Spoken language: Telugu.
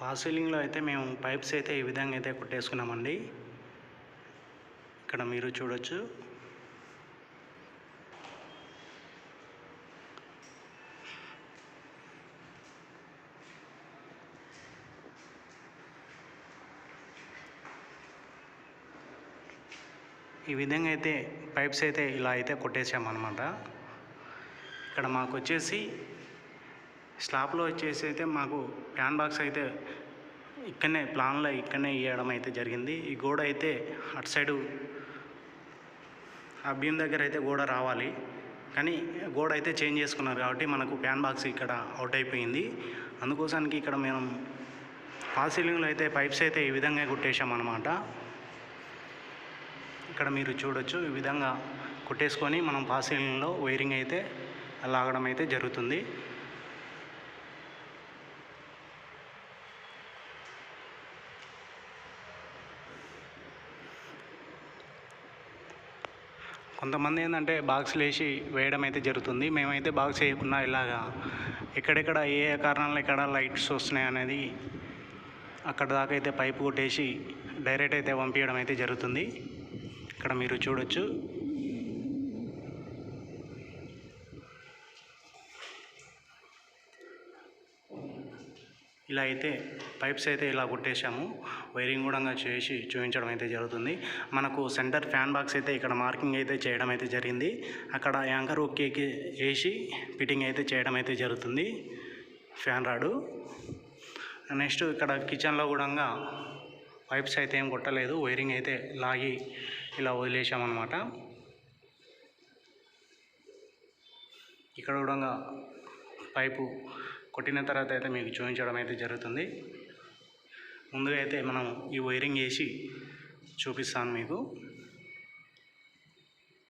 పాస్ సీలింగ్లో అయితే మేము పైప్స్ అయితే ఈ విధంగా అయితే కుట్టేసుకున్నామండి. ఇక్కడ మీరు చూడొచ్చు. ఈ విధంగా అయితే పైప్స్ అయితే ఇలా అయితే కొట్టేసామన్నమాట. ఇక్కడ మాకు వచ్చేసి స్లాబ్లో వచ్చేసి అయితే మాకు ప్యాన్ బాక్స్ అయితే ఇక్కడనే ప్లాన్లో ఇక్కడనే ఇవ్వడం అయితే జరిగింది. ఈ గోడ అయితే అటు సైడు ఆ బీమ్ దగ్గర అయితే గోడ రావాలి. కానీ గోడ అయితే చేంజ్ చేసుకున్నారు కాబట్టి మనకు ప్యాన్ బాక్స్ ఇక్కడ అవుట్ అయిపోయింది. అందుకోసానికి ఇక్కడ మేము ఫాల్ సీలింగ్లో అయితే పైప్స్ అయితే ఈ విధంగా కుట్టేసామన్నమాట ఇక్కడ మీరు చూడొచ్చు ఈ విధంగా కుట్టేసుకొని మనం ఫాల్ సీలింగ్లో వైరింగ్ అయితే లాగడం అయితే జరుగుతుంది. కొంతమంది ఏంటంటే బాక్స్లు వేసి వేయడం అయితే జరుగుతుంది. మేమైతే బాక్స్ వేయకుండా ఇలాగా ఎక్కడెక్కడ ఏ ఏ కారణాలు ఎక్కడ లైట్స్ వస్తున్నాయి అనేది అక్కడ దాకా అయితే పైపు కొట్టేసి డైరెక్ట్ అయితే పంపించడం అయితే జరుగుతుంది. ఇక్కడ మీరు చూడొచ్చు. ఇలా అయితే పైప్స్ అయితే ఇలా కొట్టేశాము. వైరింగ్ కూడా చేసి చూపించడం అయితే జరుగుతుంది. మనకు సెంటర్ ఫ్యాన్ బాక్స్ అయితే ఇక్కడ మార్కింగ్ అయితే చేయడం అయితే జరిగింది. అక్కడ యాంకర్ ఒక్కేకి వేసి ఫిట్టింగ్ అయితే చేయడం అయితే జరుగుతుంది. ఫ్యాన్ రాడు. నెక్స్ట్ ఇక్కడ కిచెన్లో కూడా పైప్స్ అయితే ఏం కొట్టలేదు. వైరింగ్ అయితే లాగి ఇలా వదిలేసామన్నమాట ఇక్కడ కూడా పైపు కొట్టిన తర్వాత అయితే మీకు చూపించడం అయితే జరుగుతుంది. ముందుగా అయితే మనం ఈ వైరింగ్ వేసి చూపిస్తాను మీకు.